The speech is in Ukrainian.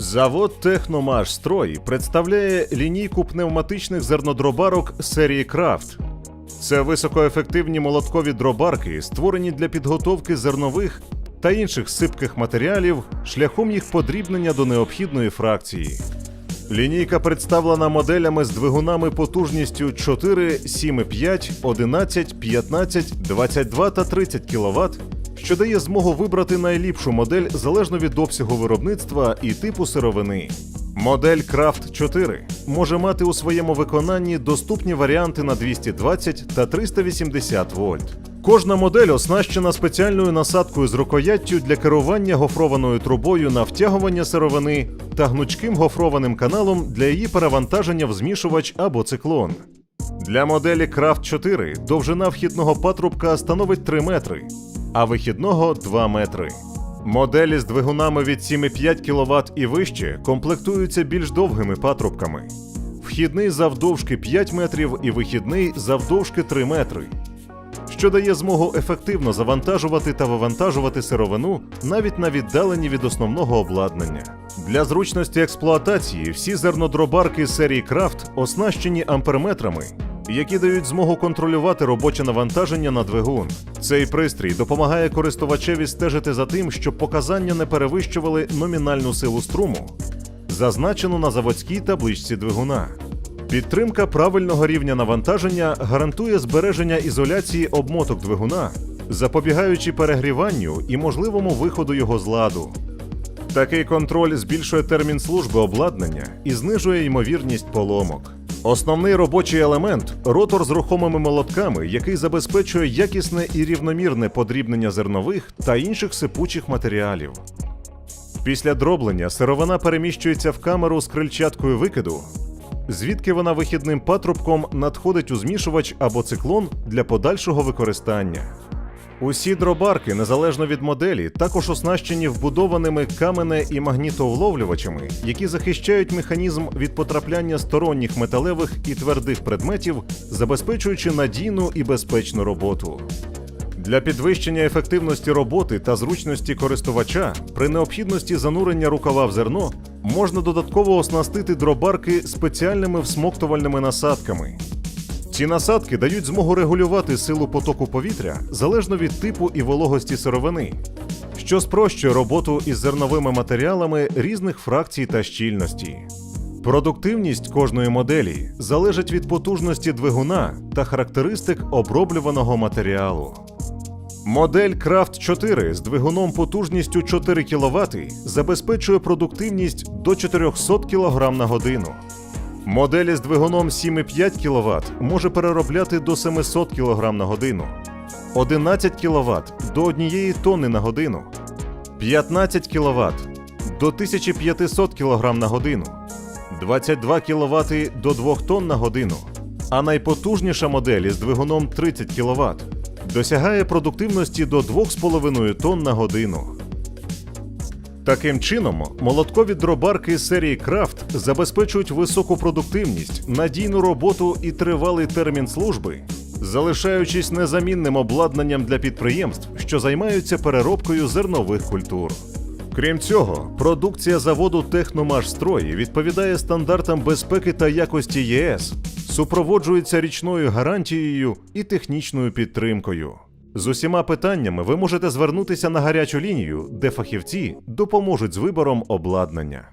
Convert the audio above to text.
Завод Техномаш Строй представляє лінійку пневматичних зернодробарок серії Крафт. Це високоефективні молоткові дробарки, створені для підготовки зернових та інших сипких матеріалів шляхом їх подрібнення до необхідної фракції. Лінійка представлена моделями з двигунами потужністю 4, 7,5, 11, 15, 22 та 30 кВт, що дає змогу вибрати найліпшу модель залежно від обсягу виробництва і типу сировини. Модель Craft 4 може мати у своєму виконанні доступні варіанти на 220 та 380 вольт. Кожна модель оснащена спеціальною насадкою з рукояттю для керування гофрованою трубою на втягування сировини та гнучким гофрованим каналом для її перевантаження в змішувач або циклон. Для моделі Craft 4 довжина вхідного патрубка становить 3 метри, а вихідного 2 метри. Моделі з двигунами від 7,5 кВт і вище комплектуються більш довгими патрубками. Вхідний завдовжки 5 метрів і вихідний завдовжки 3 метри, що дає змогу ефективно завантажувати та вивантажувати сировину навіть на віддаленні від основного обладнання. Для зручності експлуатації всі зернодробарки серії Крафт оснащені амперметрами, які дають змогу контролювати робоче навантаження на двигун. Цей пристрій допомагає користувачеві стежити за тим, щоб показання не перевищували номінальну силу струму, зазначену на заводській табличці двигуна. Підтримка правильного рівня навантаження гарантує збереження ізоляції обмоток двигуна, запобігаючи перегріванню і можливому виходу його з ладу. Такий контроль збільшує термін служби обладнання і знижує ймовірність поломок. Основний робочий елемент ротор з рухомими молотками, який забезпечує якісне і рівномірне подрібнення зернових та інших сипучих матеріалів. Після дроблення сировина переміщується в камеру з крильчаткою викиду, звідки вона вихідним патрубком надходить у змішувач або циклон для подальшого використання. Усі дробарки, незалежно від моделі, також оснащені вбудованими камене і магнітовловлювачами, які захищають механізм від потрапляння сторонніх металевих і твердих предметів, забезпечуючи надійну і безпечну роботу. Для підвищення ефективності роботи та зручності користувача при необхідності занурення рукава в зерно можна додатково оснастити дробарки спеціальними всмоктувальними насадками. Ці насадки дають змогу регулювати силу потоку повітря залежно від типу і вологості сировини, що спрощує роботу із зерновими матеріалами різних фракцій та щільності. Продуктивність кожної моделі залежить від потужності двигуна та характеристик оброблюваного матеріалу. Модель Craft 4 з двигуном потужністю 4 кВт забезпечує продуктивність до 400 кг на годину. Моделі з двигуном 7,5 кВт може переробляти до 700 кг на годину, 11 кВт до 1 тонни на годину, 15 кВт до 1500 кг на годину, 22 кВт до 2 тонн на годину, а найпотужніша модель із двигуном 30 кВт досягає продуктивності до 2,5 тонн на годину. Таким чином, молоткові дробарки серії Крафт забезпечують високу продуктивність, надійну роботу і тривалий термін служби, залишаючись незамінним обладнанням для підприємств, що займаються переробкою зернових культур. Крім цього, продукція заводу Техномашстрой відповідає стандартам безпеки та якості ЄС, супроводжується річною гарантією і технічною підтримкою. З усіма питаннями ви можете звернутися на гарячу лінію, де фахівці допоможуть з вибором обладнання.